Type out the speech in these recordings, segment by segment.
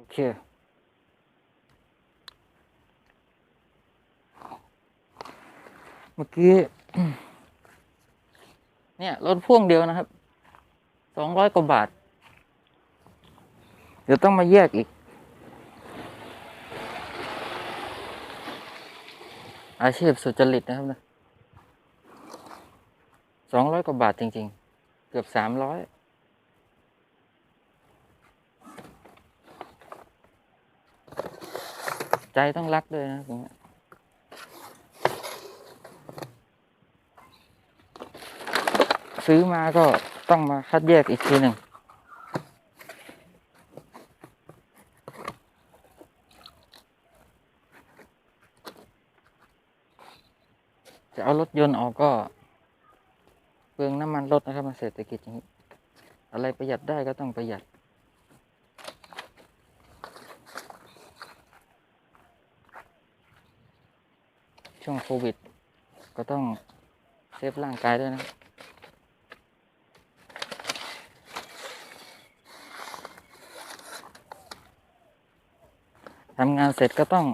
โอเค เมื่อกี้ เนี่ยรถพ่วงเดียวนะครับ สองร้อยกว่าบาท เดี๋ยวต้องมาแยกอีก อาชีพสุจริตนะครับนะสองร้อยกว่าบาทจริง ๆ เกือบสามร้อย ใจต้องรักด้วยนะตรงนี้ซื้อมาก็ต้องมาคัดแยกอีกทีหนึ่งจะเอารถยนต์ออกก็เปลืองน้ำมันรถนะครับมาเศรษฐกิจอย่างนี้ อะไรประหยัดได้ก็ต้องประหยัด ช่วงโควิด ก็ต้องเซฟร่างกายด้วยนะทำงานเสร็จก็ต้อง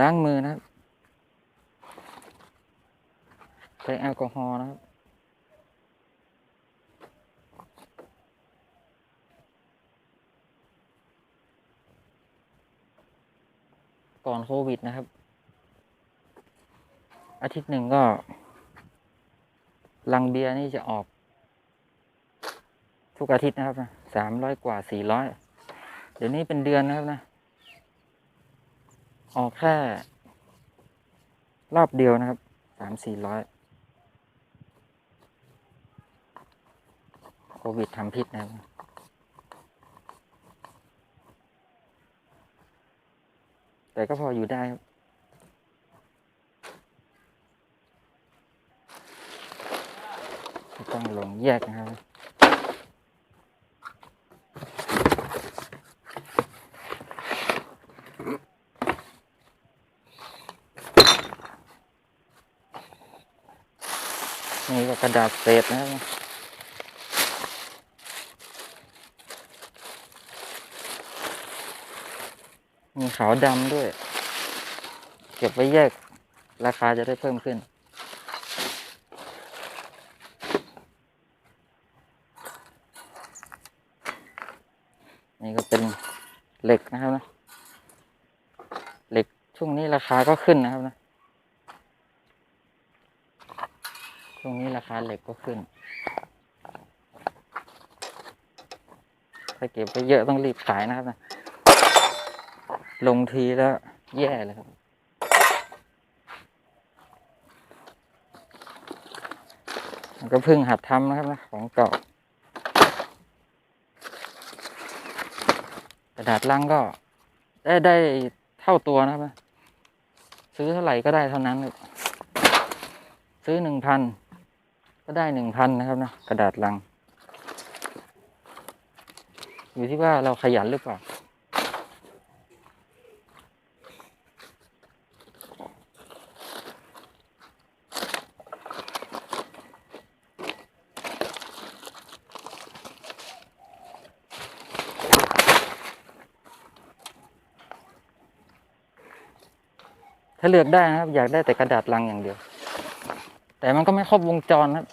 ล้างมือนะครับใช้แอลกอฮอล์นะครับก่อนโควิดนะครับ อาทิตย์หนึ่งก็ลังเบียร์นี่จะออก ทุกอาทิตย์นะครับสามร้อยกว่าสี่ร้อยเดี๋ยวนี้เป็นเดือนนะครับนะ ออกแค่รอบเดียวนะครับสามสี่ร้อยโควิดทำพิษนะครับแต่ก็พออยู่ได้ครับ ต้องลงแยกนะครับนี่ก็กระดาษเศษนะครับมีขาวดำด้วย เก็บไว้แยกราคาจะได้เพิ่มขึ้นก็เป็น เหล็กนะครับนะ เหล็กช่วงนี้ราคาก็ขึ้นนะครับนะ ช่วงนี้ราคาเหล็กก็ขึ้น ถ้าเก็บไปเยอะต้องรีบขายนะครับนะ ลงทีแล้วแย่เลยครับก็เพิ่งหัดทำนะครับนะของเก่า กระดาษลังก็ได้ได้เท่าตัวนะครับ ซื้อเท่าไหร่ก็ได้เท่านั้น ซื้อหนึ่งพันก็ได้หนึ่งพันนะครับนะกระดาษลัง อยู่ที่ว่าเราขยันหรือเปล่า ถ้าเลือกได้นะครับ อยากได้แต่กระดาษลังอย่างเดียว แต่มันก็ไม่ครบวงจรครับ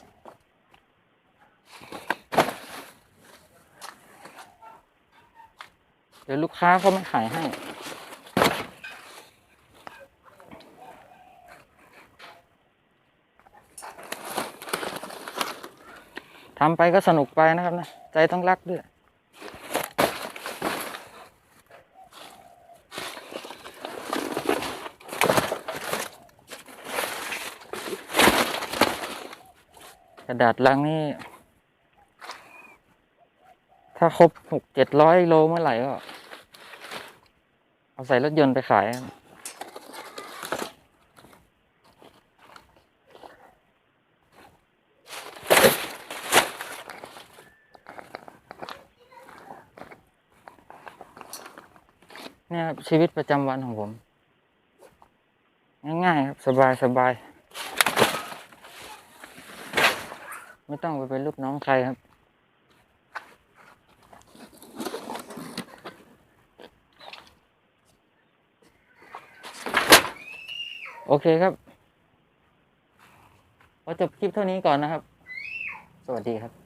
เดี๋ยวลูกค้าเขาไม่ขายให้ทำไปก็สนุกไปนะครับนะ ใจต้องรักด้วย กระดาษลังนี่ ถ้าครบหกเจ็ดร้อยโลเมื่อไหร่ก็ เอาใส่รถยนต์ไปขาย เนี่ยครับชีวิตประจำวันของผม ง่ายๆครับ สบายสบาย ไม่ต้องไปเป็นลูกน้องใครครับ โอเคครับขอจบคลิปเท่านี้ก่อนนะครับ สวัสดีครับ